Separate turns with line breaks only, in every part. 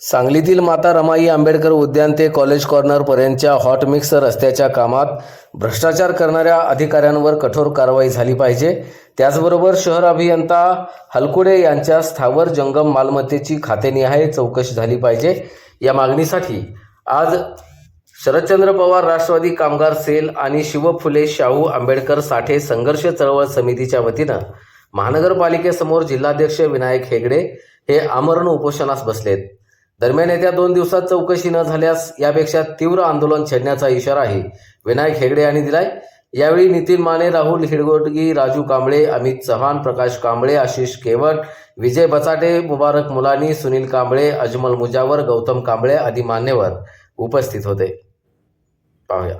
सांगलीतील माता रमाई आंबेडकर उद्यान ते कॉलेज कॉर्नरपर्यंतच्या हॉट मिक्स रस्त्याच्या कामात भ्रष्टाचार करणाऱ्या अधिकाऱ्यांवर कठोर कारवाई झाली पाहिजे. त्याचबरोबर शहर अभियंता हलकुडे यांच्या स्थावर जंगम मालमत्तेची खातेनिहाय चौकशी झाली पाहिजे. या मागणीसाठी आज शरदचंद्र पवार राष्ट्रवादी कामगार सेल आणि शिव फुले शाहू आंबेडकर साठे संघर्ष चळवळ समितीच्या वतीनं महानगरपालिकेसमोर जिल्हाध्यक्ष विनायक हेगडे हे आमरण उपोषणास बसलेत. दरम्यान येत्या दोन दिवसात चौकशी न झाल्यास यापेक्षा तीव्र आंदोलन छेडण्याचा इशाराही विनायक हेगडे यांनी दिलाय. यावेळी नितीन माने राहुल हिडगोटगी राजू कांबळे अमित चव्हाण प्रकाश कांबळे आशिष केवट विजय बचाटे मुबारक मुलानी सुनील कांबळे अजमल मुजावर गौतम कांबळे आदी मान्यवर उपस्थित होते. पाहूया.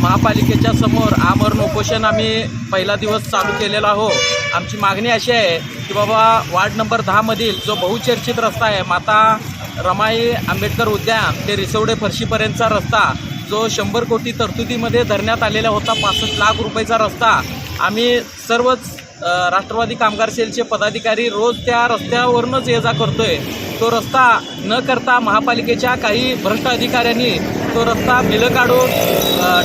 महापालिकेच्या समोर आमरण उपोषण आम्ही पहिला दिवस चालू केलेला आहो. आमची मागणी अशी आहे की बाबा वार्ड नंबर दहामधील जो बहुचर्चित रस्ता आहे माता रमाई आंबेडकर उद्यान ते रिसवडे फरशीपर्यंतचा रस्ता जो शंभर कोटी तरतुदीमध्ये धरण्यात आलेला होता पासष्ट लाख रुपयाचा रस्ता आम्ही सर्वच राष्ट्रवादी कामगार सेलचे पदाधिकारी रोज त्या रस्त्यावरूनच ये जा करतोय. तो रस्ता न करता महापालिकेच्या काही भ्रष्ट अधिकाऱ्यांनी तो रस्ता बिलं काढून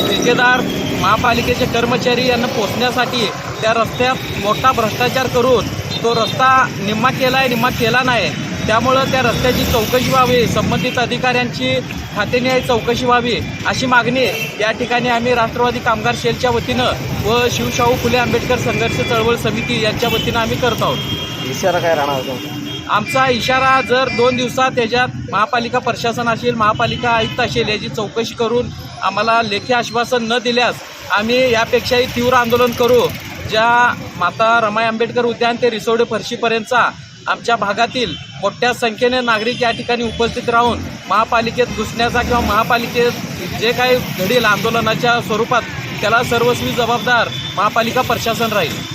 ठेकेदार महापालिकेचे कर्मचारी यांना पोचण्यासाठी त्या रस्त्यात मोठा भ्रष्टाचार करून तो रस्ता निम्मा केला आहे निम्मा केला नाही. त्यामुळं त्या रस्त्याची चौकशी व्हावी संबंधित अधिकाऱ्यांची खातेनिहाय चौकशी व्हावी अशी मागणी या ठिकाणी आम्ही राष्ट्रवादी कामगार सेलच्या वतीनं व शिवशाहू फुले आंबेडकर संघर्ष चळवळ समिती यांच्या वतीनं आम्ही करत आहोत.
इशारा काय राहणार
आमचा इशारा जर दोन दिवसात त्याच्यात महापालिका प्रशासन असेल महापालिका आयुक्त असेल याची चौकशी करून आम्हाला लेखी आश्वासन न दिल्यास आम्ही यापेक्षाही तीव्र आंदोलन करू. ज्या माता रमाई आंबेडकर उद्यान ते रिसोडे फरशीपर्यंतचा आमच्या भागातील मोठ्या संख्येने नागरिक या ठिकाणी उपस्थित राहून महापालिकेत घुसण्याचा किंवा महापालिकेत जे काही घडील आंदोलनाच्या स्वरूपात त्याला सर्वस्वी जबाबदार महापालिका प्रशासन राहील.